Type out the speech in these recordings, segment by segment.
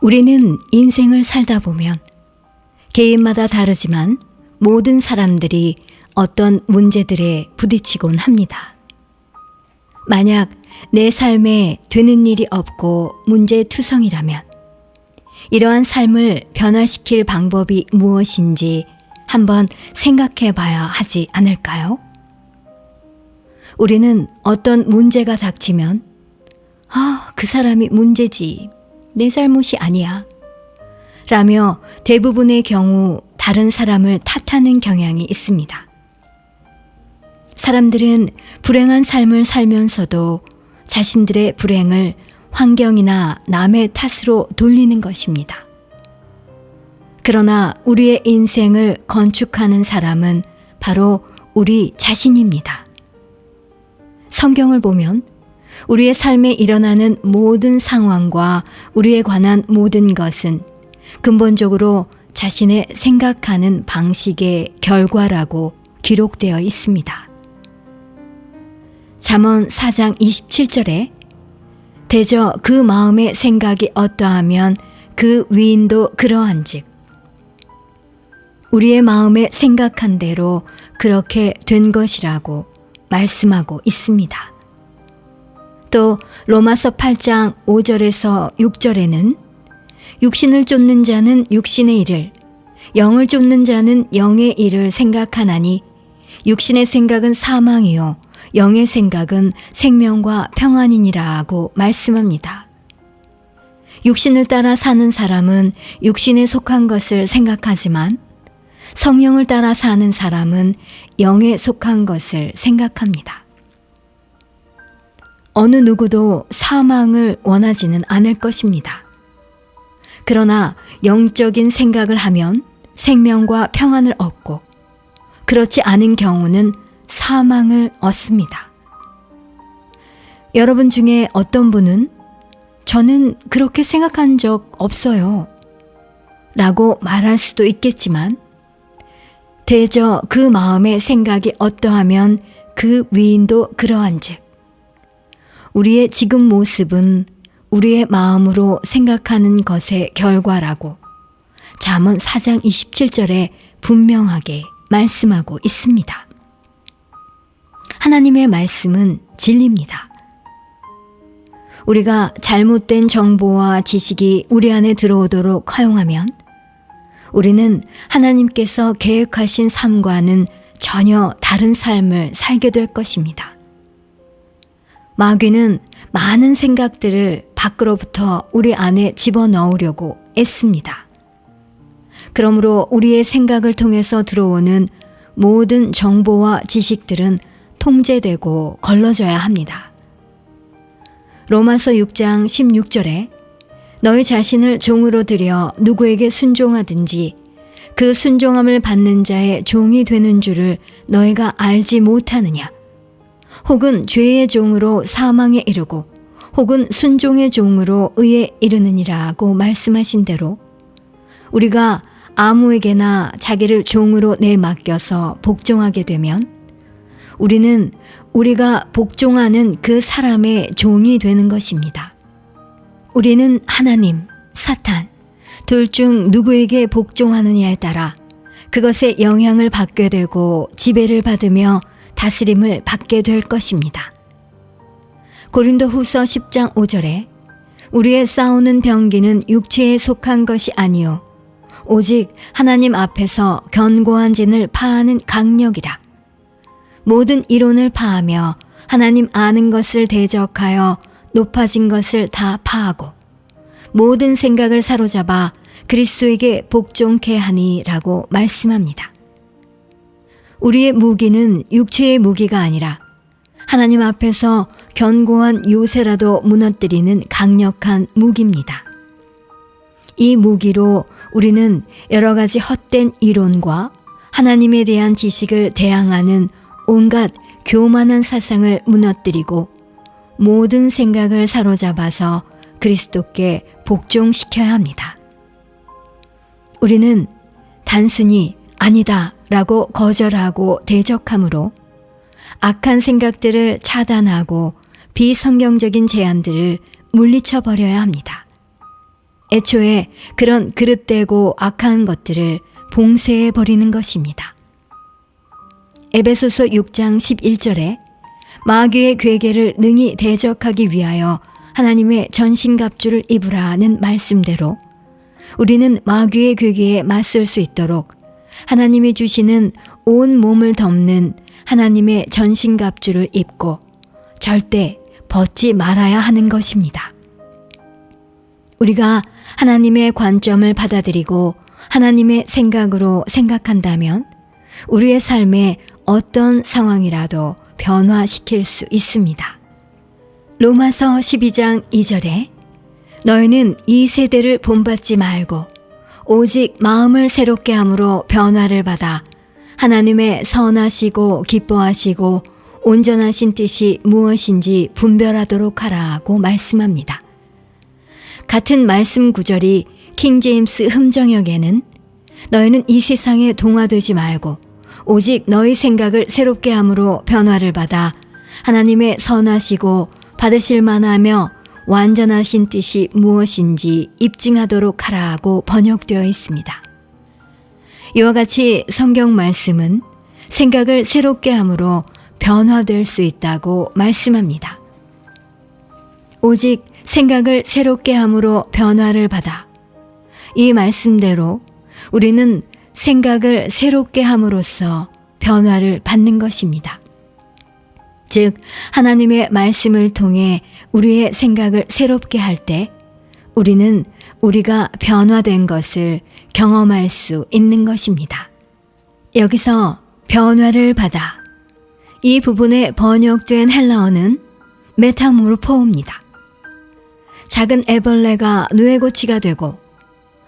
우리는 인생을 살다 보면 개인마다 다르지만 모든 사람들이 어떤 문제들에 부딪히곤 합니다. 만약 내 삶에 되는 일이 없고 문제투성이라면 이러한 삶을 변화시킬 방법이 무엇인지 한번 생각해 봐야 하지 않을까요? 우리는 어떤 문제가 닥치면 아, 그 사람이 문제지. 내 잘못이 아니야. 라며 대부분의 경우 다른 사람을 탓하는 경향이 있습니다. 사람들은 불행한 삶을 살면서도 자신들의 불행을 환경이나 남의 탓으로 돌리는 것입니다. 그러나 우리의 인생을 건축하는 사람은 바로 우리 자신입니다. 성경을 보면 우리의 삶에 일어나는 모든 상황과 우리에 관한 모든 것은 근본적으로 자신의 생각하는 방식의 결과라고 기록되어 있습니다. 잠언 4장 27절에 대저 그 마음의 생각이 어떠하면 그 위인도 그러한즉 우리의 마음에 생각한 대로 그렇게 된 것이라고 말씀하고 있습니다. 또 로마서 8장 5절에서 6절에는 육신을 쫓는 자는 육신의 일을 영을 쫓는 자는 영의 일을 생각하나니 육신의 생각은 사망이요 영의 생각은 생명과 평안이니라고 말씀합니다. 육신을 따라 사는 사람은 육신에 속한 것을 생각하지만 성령을 따라 사는 사람은 영에 속한 것을 생각합니다. 어느 누구도 사망을 원하지는 않을 것입니다. 그러나 영적인 생각을 하면 생명과 평안을 얻고 그렇지 않은 경우는 사망을 얻습니다. 여러분 중에 어떤 분은 저는 그렇게 생각한 적 없어요. 라고 말할 수도 있겠지만 대저 그 마음의 생각이 어떠하면 그 위인도 그러한 즉 우리의 지금 모습은 우리의 마음으로 생각하는 것의 결과라고 잠언 4장 27절에 분명하게 말씀하고 있습니다. 하나님의 말씀은 진리입니다. 우리가 잘못된 정보와 지식이 우리 안에 들어오도록 허용하면 우리는 하나님께서 계획하신 삶과는 전혀 다른 삶을 살게 될 것입니다. 마귀는 많은 생각들을 밖으로부터 우리 안에 집어넣으려고 애씁니다. 그러므로 우리의 생각을 통해서 들어오는 모든 정보와 지식들은 통제되고 걸러져야 합니다. 로마서 6장 16절에 너희 자신을 종으로 들여 누구에게 순종하든지 그 순종함을 받는 자의 종이 되는 줄을 너희가 알지 못하느냐? 혹은 죄의 종으로 사망에 이르고 혹은 순종의 종으로 의에 이르느니라고 말씀하신 대로 우리가 아무에게나 자기를 종으로 내맡겨서 복종하게 되면 우리는 우리가 복종하는 그 사람의 종이 되는 것입니다. 우리는 하나님, 사탄, 둘 중 누구에게 복종하느냐에 따라 그것의 영향을 받게 되고 지배를 받으며 다스림을 받게 될 것입니다. 고린도 후서 10장 5절에 우리의 싸우는 병기는 육체에 속한 것이 아니요 오직 하나님 앞에서 견고한 진을 파하는 강력이라. 모든 이론을 파하며 하나님 아는 것을 대적하여 높아진 것을 다 파하고 모든 생각을 사로잡아 그리스도에게 복종케 하니라고 말씀합니다. 우리의 무기는 육체의 무기가 아니라 하나님 앞에서 견고한 요새라도 무너뜨리는 강력한 무기입니다. 이 무기로 우리는 여러 가지 헛된 이론과 하나님에 대한 지식을 대항하는 온갖 교만한 사상을 무너뜨리고 모든 생각을 사로잡아서 그리스도께 복종시켜야 합니다. 우리는 단순히 아니다 라고 거절하고 대적함으로 악한 생각들을 차단하고 비성경적인 제안들을 물리쳐 버려야 합니다. 애초에 그런 그릇되고 악한 것들을 봉쇄해 버리는 것입니다. 에베소서 6장 11절에 마귀의 괴계를 능히 대적하기 위하여 하나님의 전신갑주를 입으라는 말씀대로 우리는 마귀의 괴계에 맞설 수 있도록 하나님이 주시는 온 몸을 덮는 하나님의 전신갑주를 입고 절대 벗지 말아야 하는 것입니다. 우리가 하나님의 관점을 받아들이고 하나님의 생각으로 생각한다면 우리의 삶에 어떤 상황이라도 변화시킬 수 있습니다. 로마서 12장 2절에 너희는 이 세대를 본받지 말고 오직 마음을 새롭게 함으로 변화를 받아 하나님의 선하시고 기뻐하시고 온전하신 뜻이 무엇인지 분별하도록 하라고 말씀합니다. 같은 말씀 구절이 킹제임스 흠정역에는 너희는 이 세상에 동화되지 말고 오직 너희 생각을 새롭게 함으로 변화를 받아 하나님의 선하시고 받으실 만하며 완전하신 뜻이 무엇인지 입증하도록 하라고 번역되어 있습니다. 이와 같이 성경 말씀은 생각을 새롭게 함으로 변화될 수 있다고 말씀합니다. 오직 생각을 새롭게 함으로 변화를 받아 이 말씀대로 우리는 생각을 새롭게 함으로써 변화를 받는 것입니다. 즉, 하나님의 말씀을 통해 우리의 생각을 새롭게 할 때 우리는 우리가 변화된 것을 경험할 수 있는 것입니다. 여기서 변화를 받아 이 부분에 번역된 헬라어는 메타모르포입니다. 작은 애벌레가 누에고치가 되고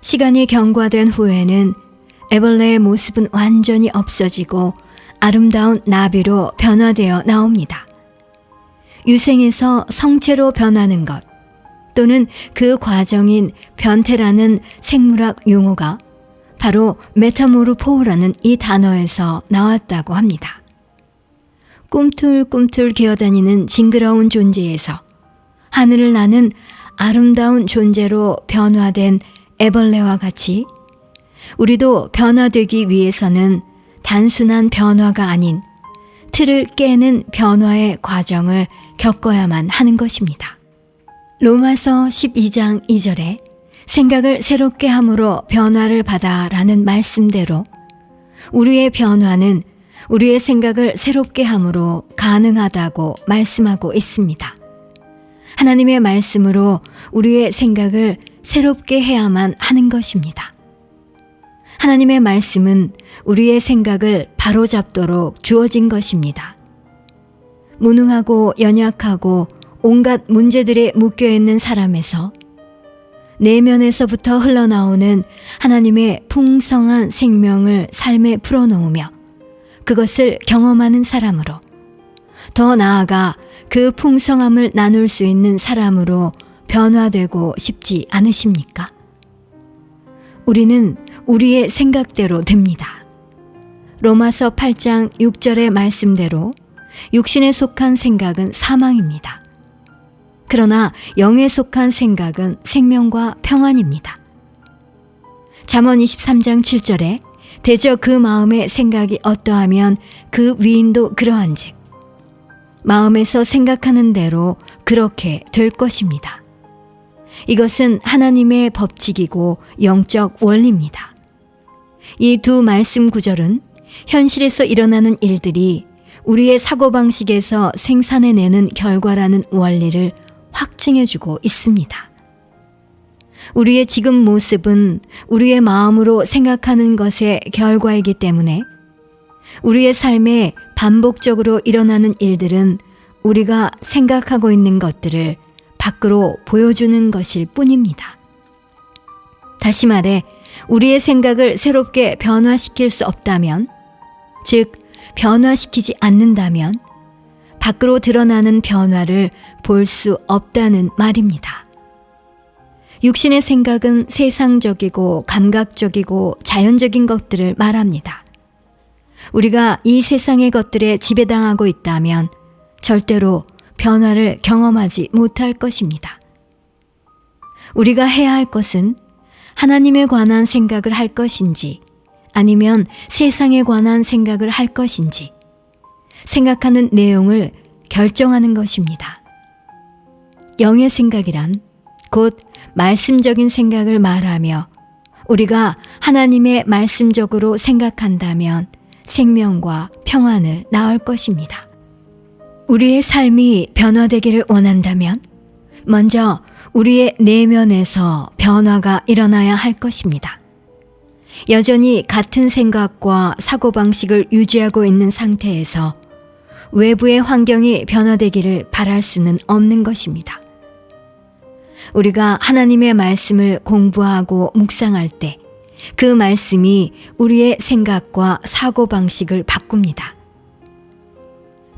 시간이 경과된 후에는 애벌레의 모습은 완전히 없어지고 아름다운 나비로 변화되어 나옵니다. 유생에서 성체로 변하는 것 또는 그 과정인 변태라는 생물학 용어가 바로 메타모르포라는 이 단어에서 나왔다고 합니다. 꿈틀꿈틀 기어다니는 징그러운 존재에서 하늘을 나는 아름다운 존재로 변화된 애벌레와 같이 우리도 변화되기 위해서는 단순한 변화가 아닌 틀을 깨는 변화의 과정을 겪어야만 하는 것입니다. 로마서 12장 2절에 생각을 새롭게 함으로 변화를 받아 라는 말씀대로 우리의 변화는 우리의 생각을 새롭게 함으로 가능하다고 말씀하고 있습니다. 하나님의 말씀으로 우리의 생각을 새롭게 해야만 하는 것입니다. 하나님의 말씀은 우리의 생각을 바로잡도록 주어진 것입니다. 무능하고 연약하고 온갖 문제들에 묶여 있는 사람에서 내면에서부터 흘러나오는 하나님의 풍성한 생명을 삶에 풀어놓으며 그것을 경험하는 사람으로 더 나아가 그 풍성함을 나눌 수 있는 사람으로 변화되고 싶지 않으십니까? 우리는 우리의 생각대로 됩니다. 로마서 8장 6절의 말씀대로 육신에 속한 생각은 사망입니다. 그러나 영에 속한 생각은 생명과 평안입니다. 잠언 23장 7절에 대저 그 마음의 생각이 어떠하면 그 위인도 그러한즉 마음에서 생각하는 대로 그렇게 될 것입니다. 이것은 하나님의 법칙이고 영적 원리입니다. 이 두 말씀 구절은 현실에서 일어나는 일들이 우리의 사고방식에서 생산해내는 결과라는 원리를 확증해주고 있습니다. 우리의 지금 모습은 우리의 마음으로 생각하는 것의 결과이기 때문에 우리의 삶에 반복적으로 일어나는 일들은 우리가 생각하고 있는 것들을 밖으로 보여주는 것일 뿐입니다. 다시 말해, 우리의 생각을 새롭게 변화시킬 수 없다면, 즉, 변화시키지 않는다면, 밖으로 드러나는 변화를 볼 수 없다는 말입니다. 육신의 생각은 세상적이고 감각적이고 자연적인 것들을 말합니다. 우리가 이 세상의 것들에 지배당하고 있다면 절대로 변화를 경험하지 못할 것입니다. 우리가 해야 할 것은 하나님에 관한 생각을 할 것인지 아니면 세상에 관한 생각을 할 것인지 생각하는 내용을 결정하는 것입니다. 영의 생각이란 곧 말씀적인 생각을 말하며 우리가 하나님의 말씀적으로 생각한다면 생명과 평안을 낳을 것입니다. 우리의 삶이 변화되기를 원한다면 먼저 우리의 내면에서 변화가 일어나야 할 것입니다. 여전히 같은 생각과 사고방식을 유지하고 있는 상태에서 외부의 환경이 변화되기를 바랄 수는 없는 것입니다. 우리가 하나님의 말씀을 공부하고 묵상할 때 그 말씀이 우리의 생각과 사고방식을 바꿉니다.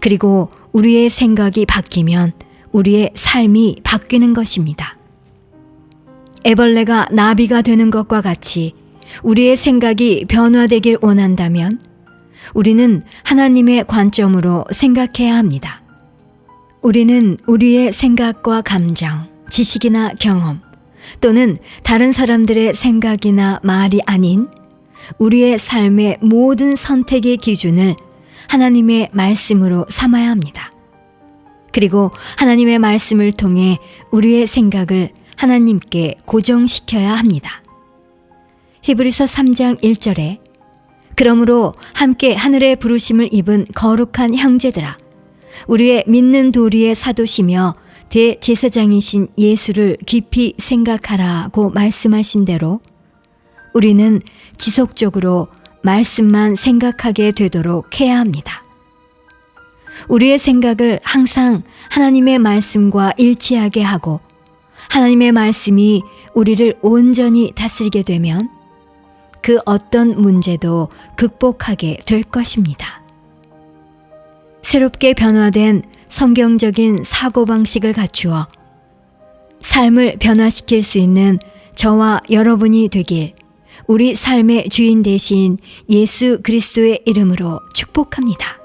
그리고 우리의 생각이 바뀌면 우리의 삶이 바뀌는 것입니다. 애벌레가 나비가 되는 것과 같이 우리의 생각이 변화되길 원한다면 우리는 하나님의 관점으로 생각해야 합니다. 우리는 우리의 생각과 감정, 지식이나 경험 또는 다른 사람들의 생각이나 말이 아닌 우리의 삶의 모든 선택의 기준을 하나님의 말씀으로 삼아야 합니다. 그리고 하나님의 말씀을 통해 우리의 생각을 하나님께 고정시켜야 합니다. 히브리서 3장 1절에 그러므로 함께 하늘의 부르심을 입은 거룩한 형제들아 우리의 믿는 도리의 사도시며 대제사장이신 예수를 깊이 생각하라고 말씀하신 대로 우리는 지속적으로 말씀만 생각하게 되도록 해야 합니다. 우리의 생각을 항상 하나님의 말씀과 일치하게 하고 하나님의 말씀이 우리를 온전히 다스리게 되면 그 어떤 문제도 극복하게 될 것입니다. 새롭게 변화된 성경적인 사고방식을 갖추어 삶을 변화시킬 수 있는 저와 여러분이 되길 우리 삶의 주인 대신 예수 그리스도의 이름으로 축복합니다.